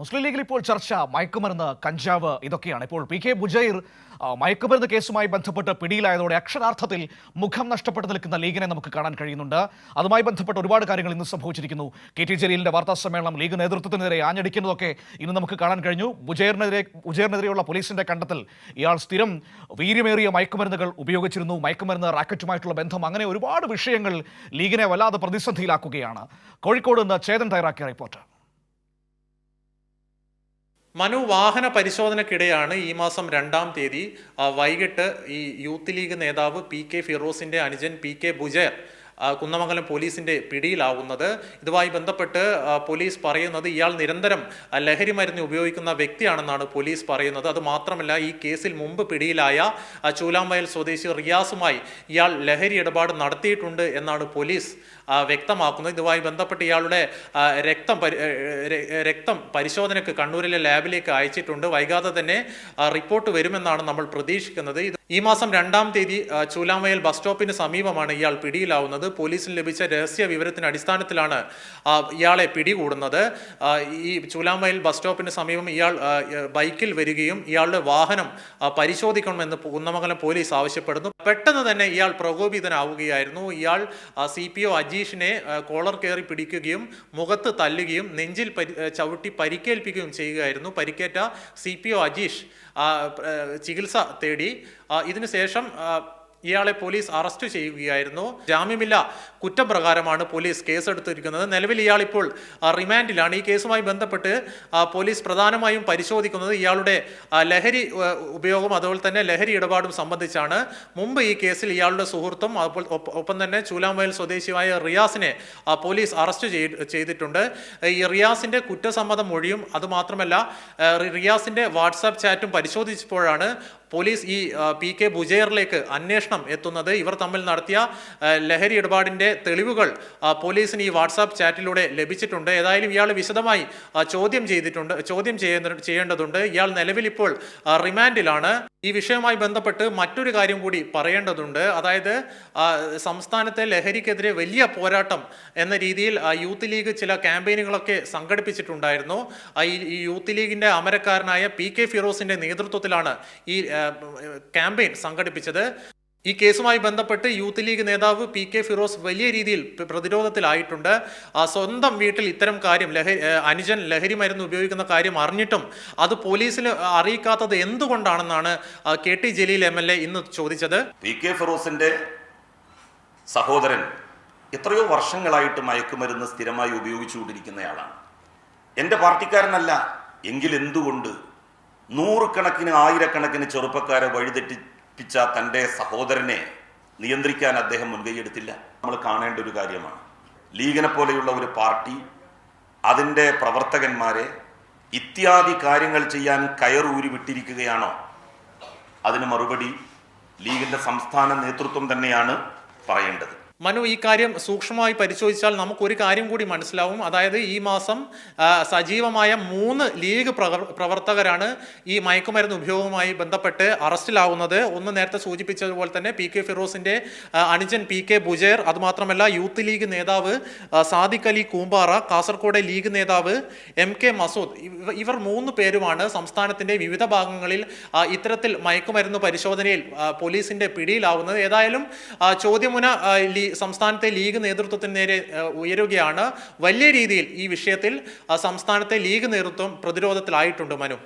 മുസ്ലിം ലീഗിൽ ഇപ്പോൾ ചർച്ച മയക്കുമരുന്ന് കഞ്ചാവ് ഇതൊക്കെയാണ്. ഇപ്പോൾ പി കെ ബുജൈർ മയക്കുമരുന്ന് കേസുമായി ബന്ധപ്പെട്ട് പിടിയിലായതോടെ അക്ഷരാർത്ഥത്തിൽ മുഖം നഷ്ടപ്പെട്ടു നിൽക്കുന്ന ലീഗിനെ നമുക്ക് കാണാൻ കഴിയുന്നുണ്ട്. അതുമായി ബന്ധപ്പെട്ട് ഒരുപാട് കാര്യങ്ങൾ ഇന്ന് സംഭവിച്ചിരിക്കുന്നു. കെ ടി ജലീലിന്റെ വാർത്താ സമ്മേളനം ലീഗ് നേതൃത്വത്തിനെതിരെ ആഞ്ഞടിക്കുന്നതൊക്കെ ഇന്ന് നമുക്ക് കാണാൻ കഴിഞ്ഞു. ബുജൈറിനെതിരെ ബുജൈറിനെതിരെയുള്ള പോലീസിന്റെ കണ്ടെത്തൽ ഇയാൾ സ്ഥിരം വീര്യമേറിയ മയക്കുമരുന്നുകൾ ഉപയോഗിച്ചിരുന്നു. മയക്കുമരുന്ന് റാക്കറ്റുമായിട്ടുള്ള ബന്ധം അങ്ങനെ ഒരുപാട് വിഷയങ്ങൾ ലീഗിനെ വല്ലാതെ പ്രതിസന്ധിയിലാക്കുകയാണ്. കോഴിക്കോട് നിന്ന് ചേതൻ തയ്യാറാക്കിയ റിപ്പോർട്ട്. മനു വാഹന പരിശോധനയ്ക്കിടെയാണ് ഈ മാസം രണ്ടാം തീയതി വൈകിട്ട് ഈ യൂത്ത് ലീഗ് നേതാവ് പി കെ ഫിറോസിന്റെ അനുജൻ പി കെ ബുജയർ കുന്നമംഗലം പോലീസിന്റെ പിടിയിലാവുന്നത്. ഇതുമായി ബന്ധപ്പെട്ട് പോലീസ് പറയുന്നത് ഇയാൾ നിരന്തരം ലഹരി മരുന്ന് ഉപയോഗിക്കുന്ന വ്യക്തിയാണെന്നാണ് പോലീസ് പറയുന്നത്. അത് മാത്രമല്ല ഈ കേസിൽ മുമ്പ് പിടിയിലായ ചൂലാമ്പയൽ സ്വദേശി റിയാസുമായി ഇയാൾ ലഹരി ഇടപാട് നടത്തിയിട്ടുണ്ട് എന്നാണ് പോലീസ് വ്യക്തമാക്കുന്നത്. ഇതുമായി ബന്ധപ്പെട്ട് ഇയാളുടെ രക്തം രക്തം പരിശോധനയ്ക്ക് കണ്ണൂരിലെ ലാബിലേക്ക് അയച്ചിട്ടുണ്ട്. വൈകാതെ തന്നെ റിപ്പോർട്ട് വരുമെന്നാണ് നമ്മൾ പ്രതീക്ഷിക്കുന്നത്. ഈ മാസം രണ്ടാം തീയതി ചൂലാമയൽ ബസ് സ്റ്റോപ്പിന് സമീപമാണ് ഇയാൾ പിടിയിലാവുന്നത്. പോലീസിന് ലഭിച്ച രഹസ്യ വിവരത്തിന് അടിസ്ഥാനത്തിലാണ് ഇയാളെ പിടികൂടുന്നത്. ഈ ചൂലാമയിൽ ബസ് സ്റ്റോപ്പിന് സമീപം ഇയാൾ ബൈക്കിൽ വരികയും ഇയാളുടെ വാഹനം പരിശോധിക്കണമെന്ന് കുന്നമംഗലം പോലീസ് ആവശ്യപ്പെടുന്നു. പെട്ടെന്ന് തന്നെ ഇയാൾ പ്രകോപിതനാവുകയായിരുന്നു. ഇയാൾ സി പി ഒ അജീഷിനെ കോളർ കയറി പിടിക്കുകയും മുഖത്ത് തല്ലുകയും നെഞ്ചിൽ പരി ചവിട്ടി പരിക്കേൽപ്പിക്കുകയും ചെയ്യുകയായിരുന്നു. പരിക്കേറ്റ സി പി ഒ അജീഷ് ചികിത്സ തേടി. ഇതിനുശേഷം ഇയാളെ പോലീസ് അറസ്റ്റ് ചെയ്യുകയായിരുന്നു. ജാമ്യമില്ല കുറ്റപ്രകാരമാണ് പോലീസ് കേസെടുത്തിരിക്കുന്നത്. നിലവിൽ ഇയാൾ ഇപ്പോൾ റിമാൻഡിലാണ്. ഈ കേസുമായി ബന്ധപ്പെട്ട് പോലീസ് പ്രധാനമായും പരിശോധിക്കുന്നത് ഇയാളുടെ ലഹരി ഉപയോഗം അതുപോലെ തന്നെ ലഹരി ഇടപാടും സംബന്ധിച്ചാണ്. മുമ്പ് ഈ കേസിൽ ഇയാളുടെ സുഹൃത്തും ഒപ്പം തന്നെ ചൂലാമയിൽ സ്വദേശിയായ റിയാസിനെ പോലീസ് അറസ്റ്റ് ചെയ്തിട്ടുണ്ട്. ഈ റിയാസിന്റെ കുറ്റസമ്മത മൊഴിയും അതുമാത്രമല്ല റിയാസിന്റെ വാട്സാപ്പ് ചാറ്റും പരിശോധിച്ചപ്പോഴാണ് പോലീസ് ഈ പി കെ ബുജേറിലേക്ക് അന്വേഷണം എത്തുന്നത്. ഇവർ തമ്മിൽ നടത്തിയ ലഹരി ഇടപാടിന്റെ തെളിവുകൾ പോലീസിന് ഈ വാട്സാപ്പ് ചാറ്റിലൂടെ ലഭിച്ചിട്ടുണ്ട്. ഏതായാലും ഇയാൾ വിശദമായി ചോദ്യം ചെയ്തിട്ടുണ്ട് ചോദ്യം ചെയ്യേണ്ടതുണ്ട്. ഇയാൾ നിലവിൽ ഇപ്പോൾ റിമാൻഡിലാണ്. ഈ വിഷയവുമായി ബന്ധപ്പെട്ട് മറ്റൊരു കാര്യം കൂടി പറയേണ്ടതുണ്ട്. അതായത് സംസ്ഥാനത്തെ ലഹരിക്കെതിരെ വലിയ പോരാട്ടം എന്ന രീതിയിൽ യൂത്ത് ലീഗ് ചില ക്യാമ്പയിനുകളൊക്കെ സംഘടിപ്പിച്ചിട്ടുണ്ടായിരുന്നു. ഈ യൂത്ത് ലീഗിന്റെ അമരക്കാരനായ പി കെ ഫിറോസിന്റെ നേതൃത്വത്തിലാണ് ഈ ക്യാമ്പയിൻ സംഘടിപ്പിച്ചത്. ഈ കേസുമായി ബന്ധപ്പെട്ട് യൂത്ത് ലീഗ് നേതാവ് പി കെ ഫിറോസ് വലിയ രീതിയിൽ പ്ര- പ്രതിരോധത്തിലായിട്ടുണ്ട്. സ്വന്തം വീട്ടിൽ ഇത്തരം കാര്യം ലഹരി അനുജൻ ലഹരി മരുന്ന് ഉപയോഗിക്കുന്ന കാര്യം അറിഞ്ഞിട്ടും അത് പോലീസിൽ അറിയിക്കാത്തത് എന്തുകൊണ്ടാണെന്നാണ് K T Jaleel M L A ഇന്ന് ചോദിച്ചത്. പി കെ ഫിറോസിന്റെ സഹോദരൻ എത്രയോ വർഷങ്ങളായിട്ട് മയക്കുമരുന്ന് സ്ഥിരമായി ഉപയോഗിച്ചുകൊണ്ടിരിക്കുന്നയാളാണ്. എന്റെ പാർട്ടിക്കാരനല്ല. എങ്കിൽ എന്തുകൊണ്ട് നൂറുകണക്കിന് ആയിരക്കണക്കിന് ചെറുപ്പക്കാരെ വഴിതെറ്റിപ്പിച്ച തന്റെ സഹോദരനെ നിയന്ത്രിക്കാൻ അദ്ദേഹം മുൻകൈയെടുത്തില്ല നമ്മൾ കാണേണ്ട ഒരു കാര്യമാണ്. ലീഗിനെ പോലെയുള്ള ഒരു പാർട്ടി അതിന്റെ പ്രവർത്തകന്മാരെ ഇത്യാദി കാര്യങ്ങൾ ചെയ്യാൻ കയറൂരി വിട്ടിരിക്കുകയാണോ അതിന് മറുപടി ലീഗിന്റെ സംസ്ഥാന നേതൃത്വം തന്നെയാണ് പറയേണ്ടത്. മനു ഈ കാര്യം സൂക്ഷ്മമായി പരിശോധിച്ചാൽ നമുക്കൊരു കാര്യം കൂടി മനസ്സിലാവും. അതായത് ഈ മാസം സജീവമായ മൂന്ന് ലീഗ് പ്രവർത്തകരാണ് ഈ മയക്കുമരുന്ന് ഉപയോഗവുമായി ബന്ധപ്പെട്ട് അറസ്റ്റിലാവുന്നത്. ഒന്ന് നേരത്തെ സൂചിപ്പിച്ചതുപോലെ തന്നെ പി കെ ഫിറോസിന്റെ അണിജൻ പി കെ ബുജേർ അതുമാത്രമല്ല യൂത്ത് ലീഗ് നേതാവ് സാദിഖ് അലി കൂമ്പാറ കാസർഗോഡ് ലീഗ് നേതാവ് എം കെ മസൂദ്. ഇവർ മൂന്ന് പേരുമാണ് സംസ്ഥാനത്തിന്റെ വിവിധ ഭാഗങ്ങളിൽ ഇത്തരത്തിൽ മയക്കുമരുന്ന് പരിശോധനയിൽ പോലീസിന്റെ പിടിയിലാവുന്നത്. ഏതായാലും ചോദ്യമുന ലീ- സംസ്ഥാനത്തെ ലീഗ് നേതൃത്വത്തിന് നേരെ ഉയരുകയാണ്. വലിയ രീതിയിൽ ഈ വിഷയത്തിൽ സംസ്ഥാനത്തെ ലീഗ് നേതൃത്വം പ്രതിരോധത്തിലായിട്ടുണ്ട് മനു.